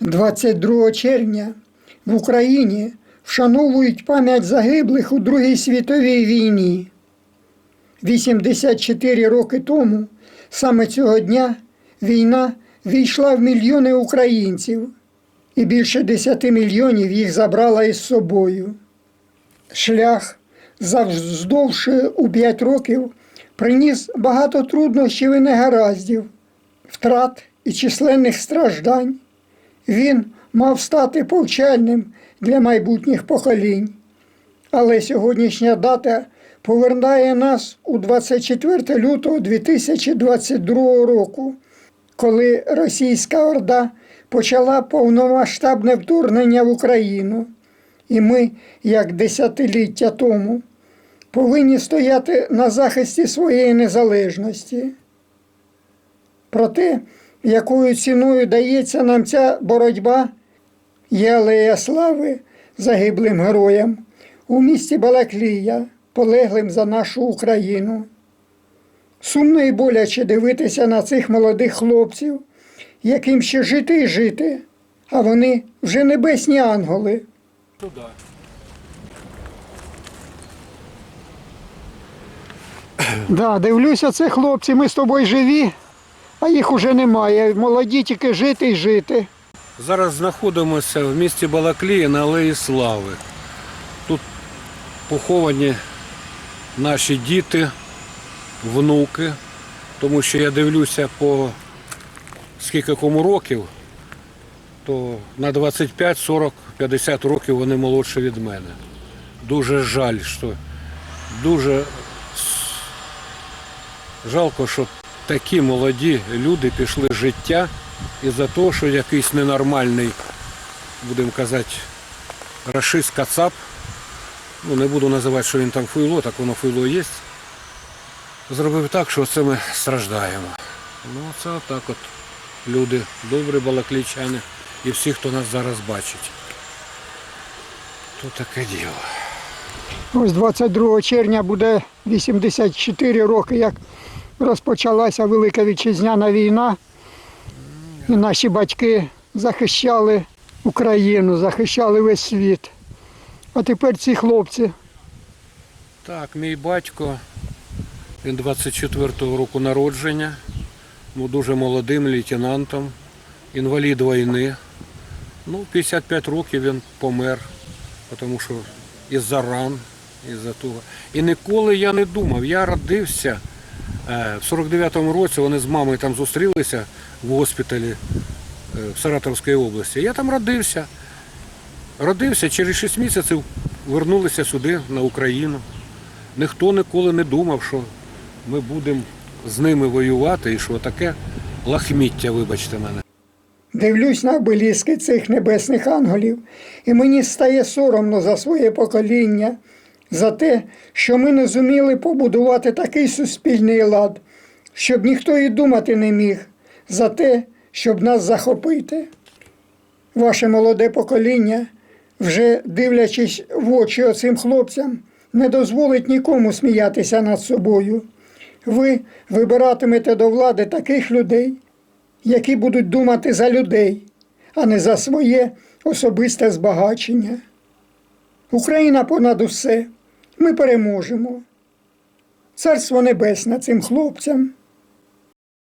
22 червня в Україні вшановують пам'ять загиблих у Другій світовій війні. 84 роки тому, саме цього дня, війна війшла в мільйони українців, і більше 10 мільйонів їх забрала із собою. Шлях завздовж у 5 років приніс багато труднощів і негараздів, втрат і численних страждань. Він мав стати повчальним для майбутніх поколінь. Але сьогоднішня дата повертає нас у 24 лютого 2022 року, коли російська орда почала повномасштабне вторгнення в Україну. І ми, як десятиліття тому, повинні стояти на захисті своєї незалежності. Про те, якою ціною дається нам ця боротьба, є алея слави загиблим героям у місті Балаклія, полеглим за нашу Україну. Сумно і боляче дивитися на цих молодих хлопців, яким ще жити і жити, а вони вже небесні ангели. Туда. Да, дивлюся, це хлопці, ми з тобою живі, а їх уже немає. Молоді тільки жити і жити. Зараз знаходимося в місті Балаклія на Алеї Слави. Тут поховані наші діти, внуки, тому що я дивлюся по скільки кому років, то на 25, 40, 50 років вони молодші від мене. Дуже жаль, що дуже жалко, що такі молоді люди пішли життя із-за того, що якийсь ненормальний, будемо казати, рашист кацап, ну не буду називати, що він там фуйло, так воно фуйло є, зробив так, що це ми страждаємо. Ну, це отак от люди, добрі балаклійчани і всі, хто нас зараз бачить. То таке діло. Ось 22 червня буде 84 роки, як розпочалася Велика Вітчизняна війна. І наші батьки захищали Україну, захищали весь світ. А тепер ці хлопці. Так, мій батько, він 24-го року народження, був дуже молодим лейтенантом, інвалід війни. Ну, 55 років він помер, тому що із-за ран, із-за того. І ніколи я не думав. Я родився в 49-му році, вони з мамою там зустрілися в госпіталі е, в Саратовській області. Я там родився. Родився, через 6 місяців вернулися сюди, на Україну. Ніхто ніколи не думав, що ми будемо з ними воювати і що таке лахміття, вибачте мене. Дивлюсь на обеліски цих небесних ангелів, і мені стає соромно за своє покоління, за те, що ми не зуміли побудувати такий суспільний лад, щоб ніхто і думати не міг, за те, щоб нас захопити. Ваше молоде покоління, вже дивлячись в очі оцим хлопцям, не дозволить нікому сміятися над собою. Ви вибиратимете до влади таких людей, які будуть думати за людей, а не за своє особисте збагачення. Україна понад усе. Ми переможемо. Царство небесне цим хлопцям.